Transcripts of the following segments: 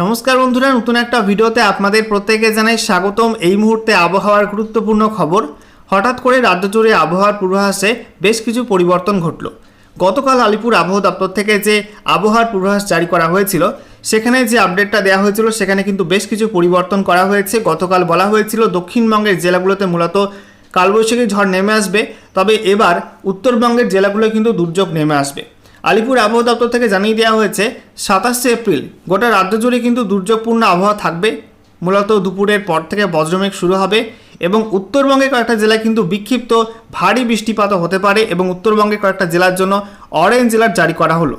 নমস্কার বন্ধুরা, নতুন একটা ভিডিওতে আপনাদের প্রত্যেকে জানাই স্বাগতম। এই মুহূর্তে আবহাওয়ার গুরুত্বপূর্ণ খবর। হঠাৎ করে রাজ্য জুড়ে আবহাওয়ার পূর্বাভাসে বেশ কিছু পরিবর্তন ঘটল। গতকাল আলিপুর আবহাওয়া দপ্তর থেকে যে আবহাওয়ার পূর্বাভাস জারি করা হয়েছিল, সেখানে যে আপডেটটা দেওয়া হয়েছিল, সেখানে কিন্তু বেশ কিছু পরিবর্তন করা হয়েছে। গতকাল বলা হয়েছিল, দক্ষিণবঙ্গের জেলাগুলোতে মূলত কালবৈশাখী ঝড় নেমে আসবে। তবে এবার উত্তরবঙ্গের জেলাগুলো কিন্তু দুর্যোগ নেমে আসবে। আলিপুর আবহাওয়া দপ্তর থেকে জানিয়ে দেওয়া হয়েছে, সাতাশে এপ্রিল গোটা রাজ্য জুড়ে কিন্তু দুর্যোগপূর্ণ আবহাওয়া থাকবে। মূলত দুপুরের পর থেকে বজ্রমেঘ শুরু হবে এবং উত্তরবঙ্গে কয়েকটা জেলায় কিন্তু বিক্ষিপ্ত ভারী বৃষ্টিপাতও হতে পারে এবং উত্তরবঙ্গে কয়েকটা জেলার জন্য অরেঞ্জ জেলার জারি করা হলো।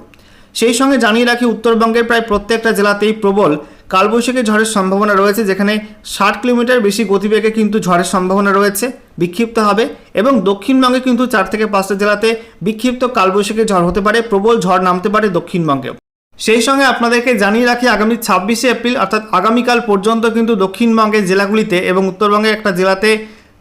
সেই সঙ্গে জানিয়ে রাখি, উত্তরবঙ্গের প্রায় প্রত্যেকটা জেলাতেই প্রবল কালবৈশাখী ঝড়ের সম্ভাবনা রয়েছে, যেখানে ষাট কিলোমিটার বেশি গতিবেগে কিন্তু ঝড়ের সম্ভাবনা রয়েছে, বিক্ষিপ্ত হবে এবং দক্ষিণবঙ্গে কিন্তু চার থেকে পাঁচটা জেলাতে বিক্ষিপ্ত কালবৈশাখী ঝড় হতে পারে, প্রবল ঝড় নামতে পারে দক্ষিণবঙ্গেও সেই সঙ্গে আপনাদেরকে জানিয়ে রাখি, আগামী ছাব্বিশে এপ্রিল, অর্থাৎ আগামীকাল পর্যন্ত কিন্তু দক্ষিণবঙ্গের জেলাগুলিতে এবং উত্তরবঙ্গের একটা জেলাতে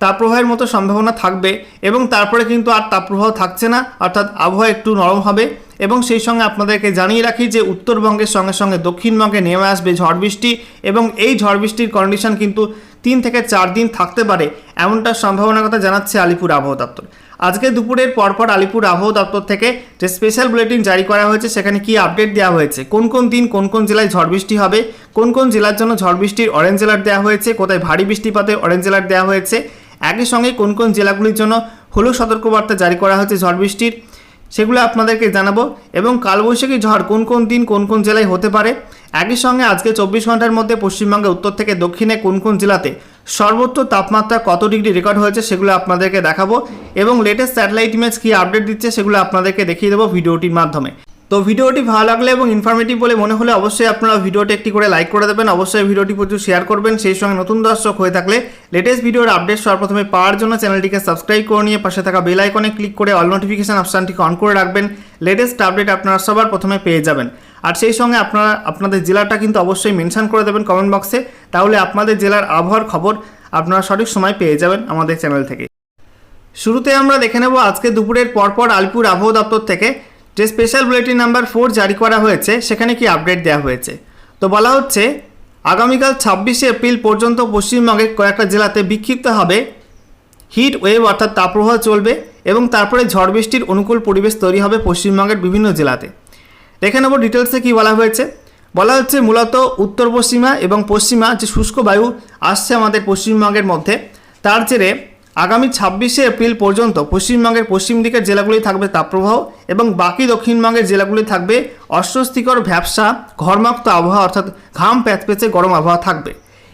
তাপপ্রবাহের মতো সম্ভাবনা থাকবে এবং তারপরে কিন্তু আর তাপপ্রবাহ থাকছে না, অর্থাৎ আবহাওয়া একটু নরম হবে। এবং সেই সঙ্গে আপনাদেরকে জানিয়ে রাখি যে উত্তরবঙ্গের সঙ্গে সঙ্গে দক্ষিণবঙ্গে নেমে আসবে ঝড় বৃষ্টি এবং এই ঝড় বৃষ্টির কন্ডিশন কিন্তু তিন থেকে চার দিন থাকতে পারে এমনটা সম্ভাবনার কথা জানাচ্ছে আলিপুর আবহাওয়া দপ্তর। আজকে দুপুরের পরপর আলিপুর আবহাওয়া দপ্তর থেকে যে স্পেশাল বুলেটিন জারি করা হয়েছে, সেখানে কি আপডেট দেওয়া হয়েছে? কোন কোন দিন কোন কোন জেলায় ঝড় বৃষ্টি হবে? কোন কোন জেলার জন্য ঝড় বৃষ্টির অরেঞ্জ অ্যালার্ট দেওয়া হয়েছে? কোথায় ভারী বৃষ্টিপাতের অরেঞ্জ অ্যালার্ট দেওয়া হয়েছে? একই সঙ্গে কোন কোন জেলাগুলির জন্য হলুদ সতর্কবার্তা জারি করা হয়েছে ঝড় বৃষ্টির? সেগুলো আপনাদেরকে জানাব এবং কালবৈশাখী ঝড় কোন কোন দিন কোন কোন জেলায় হতে পারে? একই সঙ্গে আজকে চব্বিশ ঘণ্টার মধ্যে পশ্চিমবঙ্গে উত্তর থেকে দক্ষিণে কোন কোন জেলাতে সর্বোচ্চ তাপমাত্রা কত ডিগ্রি রেকর্ড হয়েছে সেগুলো আপনাদেরকে দেখাবো এবং লেটেস্ট স্যাটেলাইট ইমেজ কী আপডেট দিচ্ছে সেগুলো আপনাদেরকে দেখিয়ে দেবো ভিডিওটির মাধ্যমে। তো ভিডিওটি ভালো লাগলে এবং ইনফরমেটিভ বলে মনে হলে অবশ্যই আপনারা ভিডিওটি একটি করে লাইক করে দেবেন। অবশ্যই ভিডিওটি প্রচুর শেয়ার করবেন। সেই সঙ্গে নতুন দর্শক হয়ে থাকলে লেটেস্ট ভিডিওর আপডেট সর্বপ্রথমে পাওয়ার জন্য চ্যানেলটিকে সাবস্ক্রাইব করে নিয়ে পাশে থাকা বেল আইকনে ক্লিক করে অল নোটিফিকেশন অপশানটিকে অন করে রাখবেন। লেটেস্ট আপডেট আপনারা সবার প্রথমে পেয়ে যাবেন। আর সেই সঙ্গে আপনারা, আপনাদের জেলাটা কিন্তু অবশ্যই মেনশন করে দেবেন কমেন্ট বক্সে তাহলে আপনাদের জেলার আবহাওয়ার খবর আপনারা সঠিক সময় পেয়ে যাবেন আমাদের চ্যানেল থেকে। শুরুতে আমরা দেখে নেব আজকে দুপুরের পরপর আলিপুর আবহাওয়া দপ্তর থেকে যে স্পেশাল বুলেটিন নাম্বার ফোর জারি করা হয়েছে, সেখানে কি আপডেট দেওয়া হয়েছে? তো বলা হচ্ছে, আগামীকাল ছাব্বিশে এপ্রিল পর্যন্ত পশ্চিমবঙ্গের কয়েকটা জেলাতে বিক্ষিপ্ত হবে হিট ওয়েভ অর্থাৎ তাপপ্রবাহ চলবে এবং তারপরে ঝড় বৃষ্টির অনুকূল পরিবেশ তৈরি হবে পশ্চিমবঙ্গের বিভিন্ন জেলাতে। দেখে নেব ডিটেলসে কী বলা হয়েছে। বলা হচ্ছে, মূলত উত্তর পশ্চিমা এবং পশ্চিমা যে শুষ্ক বায়ু আসছে আমাদের পশ্চিমবঙ্গের মধ্যে, তার জেরে আগামী ছাব্বিশে এপ্রিল পর্যন্ত পশ্চিমবঙ্গের পশ্চিম দিকের জেলাগুলি থাকবে তাপপ্রবাহ এবং বাকি দক্ষিণবঙ্গের জেলাগুলি থাকবে অস্বস্তিকর ভ্যাবসা, ঘর্মাক্ত আবহাওয়া অর্থাৎ ঘাম প্যাচপেচে গরম আবহাওয়া থাকবে।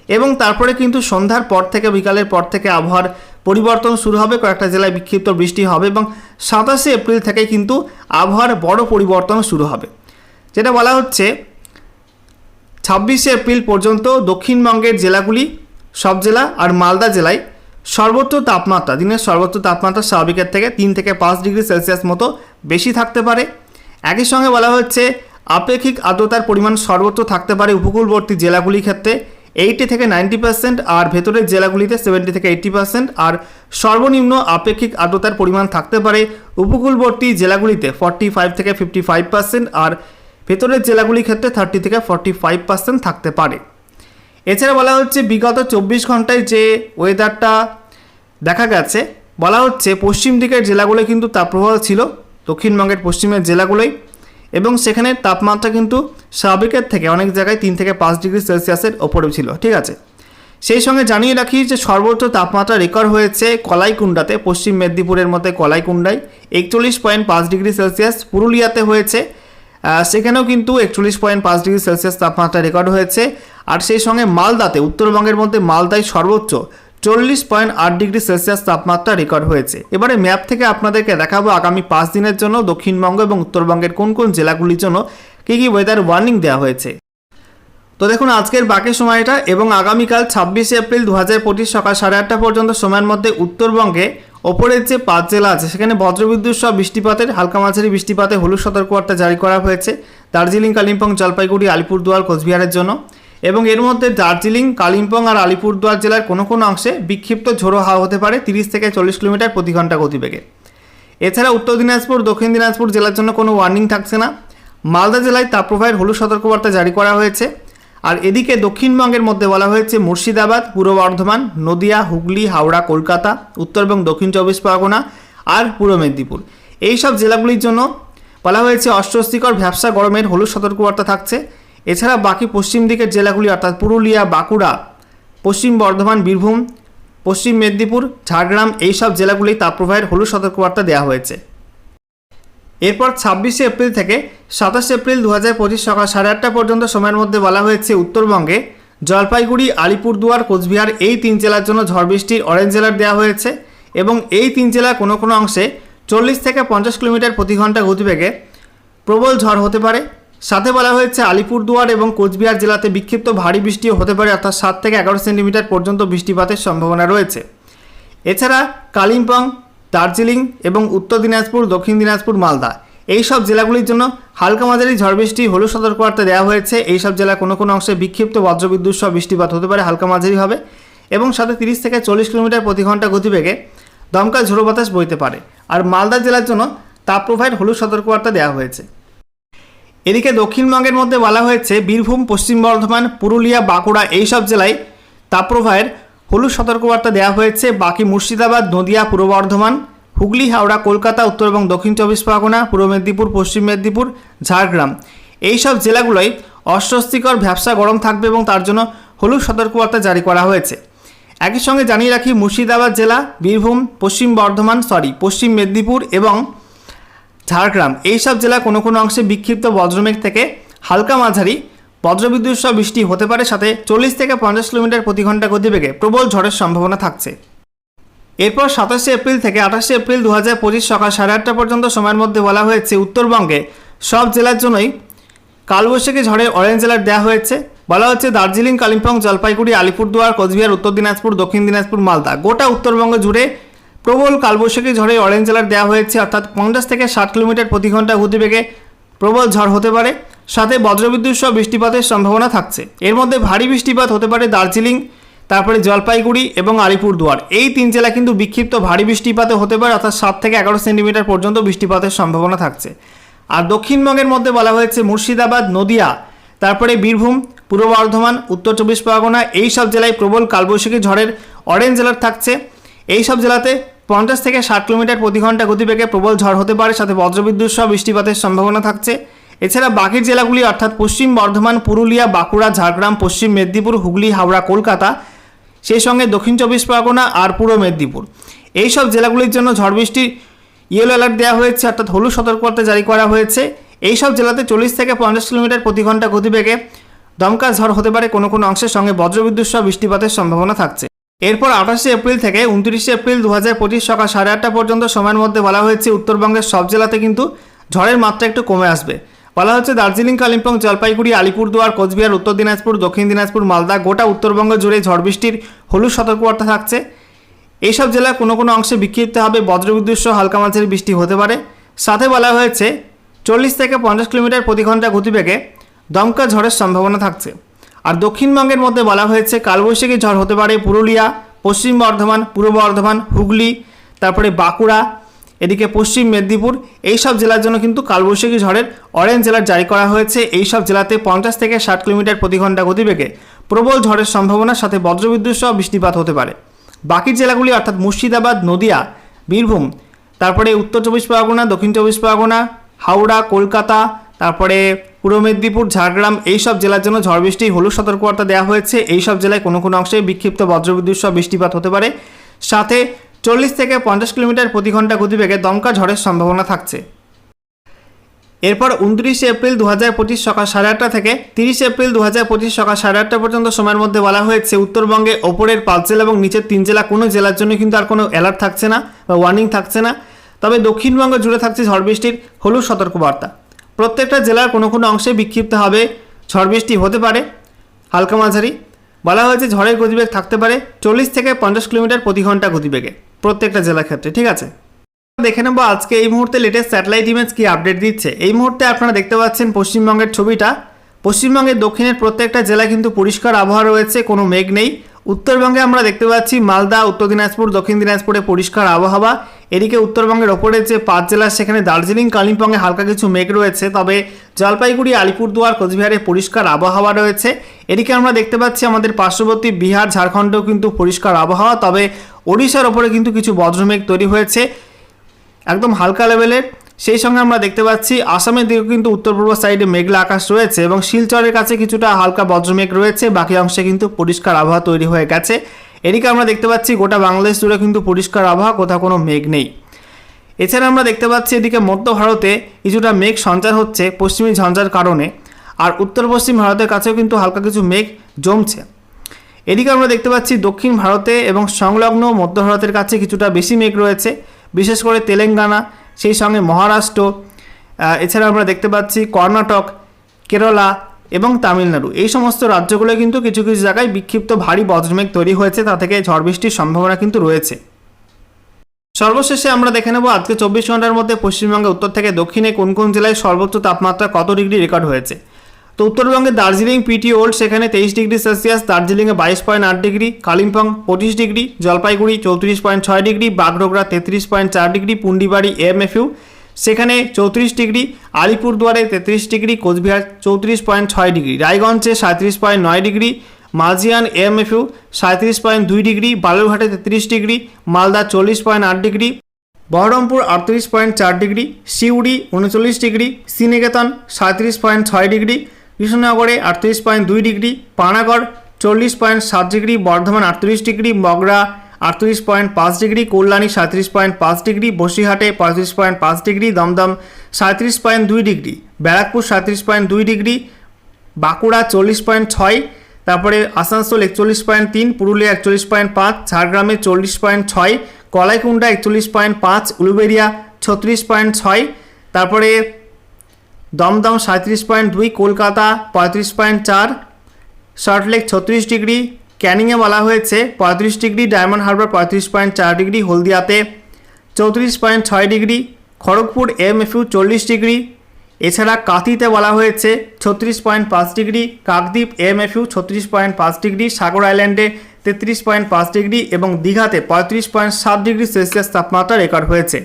এবং তারপরে কিন্তু সন্ধ্যার পর থেকে, বিকালের পর থেকে আবহাওয়ার পরিবর্তন শুরু হবে, কয়েকটা জেলায় বিক্ষিপ্ত বৃষ্টি হবে এবং সাতাশে এপ্রিল থেকে কিন্তু আবহাওয়ার বড় পরিবর্তন শুরু হবে। যেটা বলা হচ্ছে, ছাব্বিশে এপ্রিল পর্যন্ত দক্ষিণবঙ্গের জেলাগুলি সব জেলা আর মালদা জেলায় সর্বোচ্চ তাপমাত্রা, দিনের সর্বোচ্চ তাপমাত্রা স্বাভাবিকের থেকে তিন থেকে পাঁচ ডিগ্রি সেলসিয়াস মতো বেশি থাকতে পারে। একই সঙ্গে বলা হচ্ছে আপেক্ষিক আর্দ্রতার পরিমাণ সর্বোচ্চ থাকতে পারে উপকূলবর্তী জেলাগুলির ক্ষেত্রে। এইটি থেকে নাইনটি পার্সেন্ট আর ভেতরের জেলাগুলিতে সেভেন্টি থেকে এইট্টি পার্সেন্ট আর সর্বনিম্ন আপেক্ষিক আর্দ্রতার পরিমাণ থাকতে পারে উপকূলবর্তী জেলাগুলিতে ফর্টি ফাইভ থেকে ফিফটি ফাইভ পার্সেন্ট আর ভেতরের জেলাগুলির ক্ষেত্রে থার্টি থেকে ফর্টি ফাইভ পার্সেন্ট থাকতে পারে। এছাড়া বলা হচ্ছে বিগত চব্বিশ ঘন্টায় যে ওয়েদারটা দেখা গেছে, বলা হচ্ছে পশ্চিম দিকের জেলাগুলো কিন্তু তাপপ্রবাহ ছিল, দক্ষিণবঙ্গের পশ্চিমের জেলাগুলোই এবং সেখানে তাপমাত্রা কিন্তু স্বাভাবিকের থেকে অনেক জায়গায় তিন থেকে পাঁচ ডিগ্রি সেলসিয়াসের ওপরেও ছিল, ঠিক আছে? সেই সঙ্গে জানিয়ে রাখি যে সর্বোচ্চ তাপমাত্রা রেকর্ড হয়েছে কলাইকুণ্ডাতে, পশ্চিম মেদিনীপুরের মধ্যে কলাইকুণ্ডায় একচল্লিশ পয়েন্ট পাঁচ ডিগ্রি সেলসিয়াস, পুরুলিয়াতে হয়েছে সেখানেও কিন্তু একচল্লিশ পয়েন্ট পাঁচ ডিগ্রি সেলসিয়াস তাপমাত্রা রেকর্ড হয়েছে। আর সেই সঙ্গে মালদাতে, উত্তরবঙ্গের মধ্যে মালদায় সর্বোচ্চ চল্লিশ পয়েন্ট আট ডিগ্রি সেলসিয়াস তাপমাত্রা রেকর্ড হয়েছে। এবারে ম্যাপ থেকে আপনাদেরকে দেখাবো আগামী পাঁচ দিনের জন্য দক্ষিণবঙ্গ এবং উত্তরবঙ্গের কোন কোন জেলাগুলির জন্য কী কী ওয়েদার ওয়ার্নিং দেওয়া হয়েছে। তো দেখুন, আজকের বাকি সময়টা এবং আগামীকাল ছাব্বিশে এপ্রিল দু হাজার পঁচিশ সকাল সাড়ে আটটা পর্যন্ত সময়ের মধ্যে উত্তরবঙ্গে ওপরের যে পাঁচ জেলা আছে, সেখানে বজ্রবিদ্যুৎ সহ বৃষ্টিপাতের, হালকা মাঝারি বৃষ্টিপাতে হলুদ সতর্কবার্তা জারি করা হয়েছে। দার্জিলিং, কালিম্পং, জলপাইগুড়ি, আলিপুরদুয়ার, কোচবিহারের জন্য। এবং এর মধ্যে দার্জিলিং, কালিম্পং আর আলিপুরদুয়ার জেলার কোনো কোনো অংশে বিক্ষিপ্ত ঝোড়ো হাওয়া হতে পারে তিরিশ থেকে চল্লিশ কিলোমিটার প্রতি ঘণ্টা গতিবেগে। এছাড়া উত্তর দিনাজপুর, দক্ষিণ দিনাজপুর জেলার জন্য কোনো ওয়ার্নিং থাকছে না। মালদা জেলায় তাপপ্রবাহের হলুদ সতর্কবার্তা জারি করা হয়েছে। আর এদিকে দক্ষিণবঙ্গের মধ্যে বলা হয়েছে মুর্শিদাবাদ, পূর্ব বর্ধমান, নদিয়া, হুগলি, হাওড়া, কলকাতা, উত্তর এবং দক্ষিণ চব্বিশ পরগনা আর পূর্ব মেদিনীপুর। এই সব জেলাগুলির জন্য বলা হয়েছে অস্বস্তিকর ভ্যাবসা গরমের হলুদ সতর্কবার্তা থাকছে। এছাড়া বাকি পশ্চিম দিকের জেলাগুলি অর্থাৎ পুরুলিয়া, বাঁকুড়া, পশ্চিম বর্ধমান, বীরভূম, পশ্চিম মেদিনীপুর, ঝাড়গ্রাম, এই সব জেলাগুলি তাপপ্রবাহের হলুদ সতর্কবার্তা দেওয়া হয়েছে। এরপর ছাব্বিশে এপ্রিল থেকে সাতাশে এপ্রিল দু হাজার পঁচিশ সকাল সাড়ে আটটা পর্যন্ত সময়ের মধ্যে বলা হয়েছে উত্তরবঙ্গে জলপাইগুড়ি, আলিপুরদুয়ার, কোচবিহার এই তিন জেলার জন্য ঝড় বৃষ্টির অরেঞ্জ অ্যালার্ট দেওয়া হয়েছে এবং এই তিন জেলার কোনো কোনো অংশে চল্লিশ থেকে পঞ্চাশ কিলোমিটার প্রতি ঘণ্টা গতিবেগে প্রবল ঝড় হতে পারে। সাথে বলা হয়েছে আলিপুরদুয়ার এবং কোচবিহার জেলাতে বিক্ষিপ্ত ভারী বৃষ্টিও হতে পারে, অর্থাৎ সাত থেকে এগারো সেন্টিমিটার পর্যন্ত বৃষ্টিপাতের সম্ভাবনা রয়েছে। এছাড়া কালিম্পং দার্জিলিং এবং উত্তর দিনাজপুর, দক্ষিণ দিনাজপুর, মালদা। এই সব জেলাগুলির জন্য হালকা মাঝারি ঝড় বৃষ্টি হলুদ সতর্কবার্তা দেওয়া হয়েছে। এই সব জেলার কোনো কোনো অংশে বিক্ষিপ্ত বজ্রবিদ্যুৎ সহ বৃষ্টিপাত হতে পারে, হালকা মাঝারি হবে এবং সাথে তিরিশ থেকে চল্লিশ কিলোমিটার প্রতি ঘণ্টা গতিবেগে দমকা ঝোড়ো বাতাস বইতে পারে। আর মালদা জেলার জন্য তাপপ্রবাহের হলুদ সতর্কবার্তা দেওয়া হয়েছে। এদিকে দক্ষিণবঙ্গের মধ্যে বলা হয়েছে, বীরভূম, পশ্চিম বর্ধমান, পুরুলিয়া, বাঁকুড়া এই সব জেলায় তাপপ্রবাহের হলুদ সতর্কবার্তা দেওয়া হয়েছে। বাকি মুর্শিদাবাদ, নদিয়া, পূর্ব বর্ধমান, হুগলি, হাওড়া, কলকাতা, উত্তর এবং দক্ষিণ চব্বিশ পরগনা, পূর্ব মেদিনীপুর, পশ্চিম মেদিনীপুর, ঝাড়গ্রাম। এই সব জেলাগুলোয় অস্বস্তিকর ভ্যাবসা গরম থাকবে এবং তার জন্য হলুদ সতর্কবার্তা জারি করা হয়েছে। একই সঙ্গে জানিয়ে রাখি, মুর্শিদাবাদ জেলা, বীরভূম, পশ্চিম বর্ধমান সরি পশ্চিম মেদিনীপুর এবং ঝাড়গ্রাম। এই সব জেলা কোনো কোনো অংশে বিক্ষিপ্ত বজ্রমেঘ থেকে হালকা মাঝারি বজ্রবিদ্যুৎ সহ বৃষ্টি হতে পারে, সাথে চল্লিশ থেকে পঞ্চাশ কিলোমিটার প্রতি ঘণ্টা গতিবেগে প্রবল ঝড়ের সম্ভাবনা থাকছে। এরপর সাতাশে এপ্রিল থেকে আঠাশে এপ্রিল দু হাজার পঁচিশ সকাল সাড়ে আটটা পর্যন্ত সময়ের মধ্যে বলা হয়েছে, উত্তরবঙ্গে সব জেলার জন্যই কালবৈশাখী ঝড়ের অরেঞ্জ অ্যালার্ট দেওয়া হয়েছে। বলা হচ্ছে, দার্জিলিং, কালিম্পং, জলপাইগুড়ি, আলিপুরদুয়ার, কোচবিহার, উত্তর দিনাজপুর, দক্ষিণ দিনাজপুর, মালদা গোটা উত্তরবঙ্গ জুড়ে প্রবল কালবৈশাখী ঝড়ে অরেঞ্জ অ্যালার্ট দেওয়া হয়েছে, অর্থাৎ পঞ্চাশ থেকে ষাট কিলোমিটার প্রতি ঘণ্টা গতিবেগে প্রবল ঝড় হতে পারে। সাথে বজ্রবিদ্যুৎ সহ বৃষ্টিপাতের সম্ভাবনা থাকছে। এর মধ্যে ভারী বৃষ্টিপাত হতে পারে দার্জিলিং, তারপরে জলপাইগুড়ি এবং আলিপুরদুয়ার। এই তিন জেলা কিন্তু বিক্ষিপ্ত ভারী বৃষ্টিপাতে হতে পারে, অর্থাৎ সাত থেকে এগারো সেন্টিমিটার পর্যন্ত বৃষ্টিপাতের সম্ভাবনা থাকছে। আর দক্ষিণবঙ্গের মধ্যে বলা হয়েছে মুর্শিদাবাদ, নদিয়া, তারপরে বীরভূম, পূর্ব বর্ধমান, উত্তর চব্বিশ পরগনা, এই সব জেলায় প্রবল কালবৈশাখী ঝড়ের অরেঞ্জ অ্যালার্ট থাকছে। এই সব জেলাতে পঞ্চাশ থেকে ষাট কিলোমিটার প্রতি ঘণ্টা গতিবেগে প্রবল ঝড় হতে পারে, সাথে বজ্রবিদ্যুৎ সহ বৃষ্টিপাতের সম্ভাবনা থাকছে। এছাড়া বাকি জেলাগুলি অর্থাৎ পশ্চিম বর্ধমান, পুরুলিয়া, বাঁকুড়া, ঝাড়গ্রাম, পশ্চিম মেদিনীপুর, হুগলি, হাওড়া, কলকাতা, সেই সঙ্গে দক্ষিণ চব্বিশ পরগনা আর পূর্ব মেদিনীপুর। এই সব জেলাগুলির জন্য ঝড় বৃষ্টির ইয়েলো অ্যালার্ট দেওয়া হয়েছে, অর্থাৎ হলুদ সতর্কতা জারি করা হয়েছে। এই সব জেলাতে চল্লিশ থেকে পঞ্চাশ কিলোমিটার প্রতি ঘণ্টা গতিবেগে দমকা ঝড় হতে পারে কোনো কোনো অংশের সঙ্গে বজ্রবিদ্যুৎ সহ বৃষ্টিপাতের সম্ভাবনা থাকছে। এরপর আঠাশে এপ্রিল থেকে উনত্রিশে এপ্রিল দু হাজার পঁচিশ সকাল সাড়ে আটটা পর্যন্ত সময়ের মধ্যে বলা হয়েছে, উত্তরবঙ্গের সব জেলাতে কিন্তু ঝড়ের মাত্রা একটু কমে আসবে। বলা হচ্ছে দার্জিলিং, কালিম্পং, জলপাইগুড়ি, আলিপুরদুয়ার, কোচবিহার, উত্তর দিনাজপুর, দক্ষিণ দিনাজপুর, মালদা, গোটা উত্তরবঙ্গ জুড়ে ঝড় বৃষ্টির হলুদ সতর্কবার্তা থাকছে। এইসব জেলার কোনো কোনো অংশে বিক্ষিপ্ত হবে বজ্রবিদ্যুৎ হালকা মাঝারি বৃষ্টি হতে পারে। সাথে বলা হয়েছে, চল্লিশ থেকে পঞ্চাশ কিলোমিটার প্রতি ঘণ্টা গতিবেগে দমকা ঝড়ের সম্ভাবনা থাকছে। আর দক্ষিণবঙ্গের মধ্যে বলা হয়েছে, কালবৈশাখী ঝড় হতে পারে পুরুলিয়া, পশ্চিম বর্ধমান, পূর্ব বর্ধমান, হুগলি, তারপরে বাঁকুড়া এদিকে পশ্চিম মেদিনীপুর এই সব জেলার জন্য কিন্তু কালবৈশাখী ঝড়ের অরেঞ্জ জেলার জারি করা হয়েছে। এই সব জেলাতে পঞ্চাশ থেকে ষাট কিলোমিটার প্রতি ঘণ্টা গতিবেগে প্রবল ঝড়ের সম্ভাবনার সাথে বজ্রবিদ্যুৎ সহ বৃষ্টিপাত হতে পারে। বাকি জেলাগুলি অর্থাৎ মুর্শিদাবাদ, নদিয়া, বীরভূম, তারপরে উত্তর চব্বিশ পরগনা, দক্ষিণ চব্বিশ পরগনা, হাওড়া, কলকাতা, তারপরে পূর্ব মেদিনীপুর, ঝাড়গ্রাম এই সব জেলার জন্য ঝড় বৃষ্টি, হলুদ সতর্কবার্তা দেওয়া হয়েছে। এই সব জেলায় কোনো কোনো অংশে বিক্ষিপ্ত বজ্রবিদ্যুৎ সহ বৃষ্টিপাত হতে পারে। সাথে চল্লিশ থেকে পঞ্চাশ কিলোমিটার প্রতি ঘণ্টা গতিবেগে দমকা ঝড়ের সম্ভাবনা থাকছে। এরপর উনত্রিশে এপ্রিল দু হাজার পঁচিশ সকাল সাড়ে আটটা থেকে তিরিশে এপ্রিল দু হাজার পঁচিশ সকাল সাড়ে আটটা পর্যন্ত সময়ের মধ্যে বলা হয়েছে, উত্তরবঙ্গে ওপরের পাঁচ জেলা এবং নিচের তিন জেলা কোনো জেলার জন্য কিন্তু আর কোনো অ্যালার্ট থাকছে না বা ওয়ার্নিং থাকছে না। তবে দক্ষিণবঙ্গ জুড়ে থাকছে ঝড় বৃষ্টির হলুদ সতর্কবার্তা। প্রত্যেকটা জেলার কোনো কোনো অংশে বিক্ষিপ্ত হবে ঝড় বৃষ্টি হতে পারে। হালকা মাঝারি। বলা হয়েছে ঝড়ের গতিবেগ থাকতে পারে চল্লিশ থেকে পঞ্চাশ কিলোমিটার প্রতি ঘণ্টা গতিবেগে। প্রত্যেকটা জেলার ক্ষেত্রে, ঠিক আছে? দেখে নেব আজকে এই মুহূর্তে লেটেস্ট স্যাটেলাইট ইমেজ কি আপডেট দিচ্ছে। এই মুহূর্তে আপনারা দেখতে পাচ্ছেন পশ্চিমবঙ্গের ছবিটা। পশ্চিমবঙ্গের দক্ষিণের প্রত্যেকটা জেলায় কিন্তু পরিষ্কার আবহাওয়া রয়েছে, কোনো মেঘ নেই। উত্তরবঙ্গে আমরা দেখতে পাচ্ছি মালদা, উত্তর দিনাজপুর, দক্ষিণ দিনাজপুরে পরিষ্কার আবহাওয়া। এদিকে উত্তরবঙ্গের ওপরে যে পাঁচ জেলা সেখানে দার্জিলিং কালিম্পংয়ে হালকা কিছু মেঘ রয়েছে, তবে জলপাইগুড়ি, আলিপুরদুয়ার, কোচবিহারে পরিষ্কার আবহাওয়া রয়েছে। এদিকে আমরা দেখতে পাচ্ছি আমাদের পার্শ্ববর্তী বিহার, ঝাড়খণ্ডেও কিন্তু পরিষ্কার আবহাওয়া, তবে ওড়িশার ওপরে কিন্তু কিছু বজ্রমেঘ তৈরি হয়েছে, একদম হালকা লেভেলের সেই সঙ্গে আমরা দেখতে পাচ্ছি আসামের দিকে কিন্তু উত্তর পূর্ব সাইডে মেঘলা আকাশ রয়েছে এবং শিলচরের কাছে কিছুটা হালকা বজ্রমেঘ রয়েছে, বাকি অংশে কিন্তু পরিষ্কার আবহাওয়া তৈরি হয়ে গেছে। এদিকে আমরা দেখতে পাচ্ছি গোটা বাংলাদেশ জুড়ে কিন্তু পরিষ্কার আবহাওয়া, কোথাও কোনো মেঘ নেই। এছাড়া আমরা দেখতে পাচ্ছি এদিকে মধ্য ভারতে কিছুটা মেঘ সঞ্চার হচ্ছে, পশ্চিমী ঝঞ্ঝার কারণে। আর উত্তর পশ্চিম ভারতের কাছেও কিন্তু হালকা কিছু মেঘ জমছে। এদিকে আমরা দেখতে পাচ্ছি দক্ষিণ ভারতে এবং সংলগ্ন মধ্য ভারতের কাছে কিছুটা বেশি মেঘ রয়েছে, বিশেষ করে তেলেঙ্গানা, সেই সঙ্গে মহারাষ্ট্র। এছাড়া আমরা দেখতে পাচ্ছি কর্ণাটক, কেরালা এবং তামিলনাড়ু। এই সমস্ত রাজ্যগুলো কিন্তু কিছু কিছু জায়গায় বিক্ষিপ্ত ভারী বজ্রমেঘ তৈরি হয়েছে, তা থেকে ঝড় বৃষ্টির সম্ভাবনা কিন্তু রয়েছে। সর্বশেষে আমরা দেখে নেব আজকে চব্বিশ ঘণ্টার মধ্যে পশ্চিমবঙ্গে উত্তর থেকে দক্ষিণে কোন কোন জেলায় সর্বোচ্চ তাপমাত্রা কত ডিগ্রি রেকর্ড হয়েছে? তো উত্তরবঙ্গে দার্জিলিং পিটি ওল্ড, সেখানে তেইশ ডিগ্রি সেলসিয়াস, দার্জিলিংয়ে বাইশ পয়েন্ট আট ডিগ্রি, কালিম্পং পঁচিশ ডিগ্রি, জলপাইগুড়ি চৌত্রিশ পয়েন্ট ছয় ডিগ্রি, বাগডোগরা তেত্রিশ পয়েন্ট চার ডিগ্রি, পুন্ডিবাড়ি এমএফইউ সেখানে চৌত্রিশ ডিগ্রি, আলিপুরদুয়ারে তেত্রিশ ডিগ্রি, কোচবিহার চৌত্রিশ পয়েন্ট ছয় ডিগ্রি, রায়গঞ্জে সাঁত্রিশ পয়েন্ট নয় ডিগ্রি, মালজিয়ান এমএফইউ সাঁত্রিশ পয়েন্ট দুই ডিগ্রি, বালুরঘাটে তেত্রিশ ডিগ্রি, মালদা চল্লিশ পয়েন্ট আট ডিগ্রি, বহরমপুর আটত্রিশ পয়েন্ট চার ডিগ্রি, সিউড়ি উনচল্লিশ ডিগ্রি শ্রীনিকেতন সাঁত্রিশ পয়েন্ট ছয় ডিগ্রি, কৃষ্ণনগরে আটত্রিশ পয়েন্ট দুই ডিগ্রি, পানাগড় চল্লিশ পয়েন্ট সাত ডিগ্রি, বর্ধমান আটত্রিশ ডিগ্রি, মগরা আটত্রিশ পয়েন্ট পাঁচ ডিগ্রি, কল্যাণী সাঁত্রিশ পয়েন্ট পাঁচ ডিগ্রি, বসিরহাটে পঁয়ত্রিশ পয়েন্ট পাঁচ ডিগ্রি, দমদম সাঁত্রিশ পয়েন্ট দুই ডিগ্রি, ব্যারাকপুর সাঁত্রিশ পয়েন্ট দুই ডিগ্রি, বাঁকুড়া চল্লিশ পয়েন্ট ছয়, তারপরে আসানসোল একচল্লিশ পয়েন্ট তিন, পুরুলিয়া একচল্লিশ পয়েন্ট পাঁচ, ঝাড়গ্রামে চল্লিশ পয়েন্ট ছয় কলাইকুণ্ডা একচল্লিশ পয়েন্ট পাঁচ, উলুবেরিয়া ছত্রিশ পয়েন্ট ছয়, তারপরে দমদম সাঁত্রিশ পয়েন্ট দুই, কলকাতা পঁয়ত্রিশ পয়েন্ট চার, সল্টলেক ছত্রিশ ডিগ্রি ক্যানিংয়ে বলা হয়েছে, পঁয়ত্রিশ ডিগ্রি ডায়মন্ড হারবার, পঁয়ত্রিশ পয়েন্ট চার ডিগ্রি হলদিয়াতে, চৌত্রিশ পয়েন্ট ছয় ডিগ্রি খড়গপুর এম এমএফইউ চল্লিশ ডিগ্রি। এছাড়া কাতিতে বলা হয়েছে, ছত্রিশ পয়েন্ট পাঁচ ডিগ্রি কাকদ্বীপ এম এমএফইউ ছত্রিশ পয়েন্ট পাঁচ ডিগ্রি সাগর আইল্যান্ডে, তেত্রিশ পয়েন্ট পাঁচ ডিগ্রি এবং দীঘাতে পঁয়ত্রিশ পয়েন্ট সাত ডিগ্রি সেলসিয়াস তাপমাত্রা রেকর্ড হয়েছে।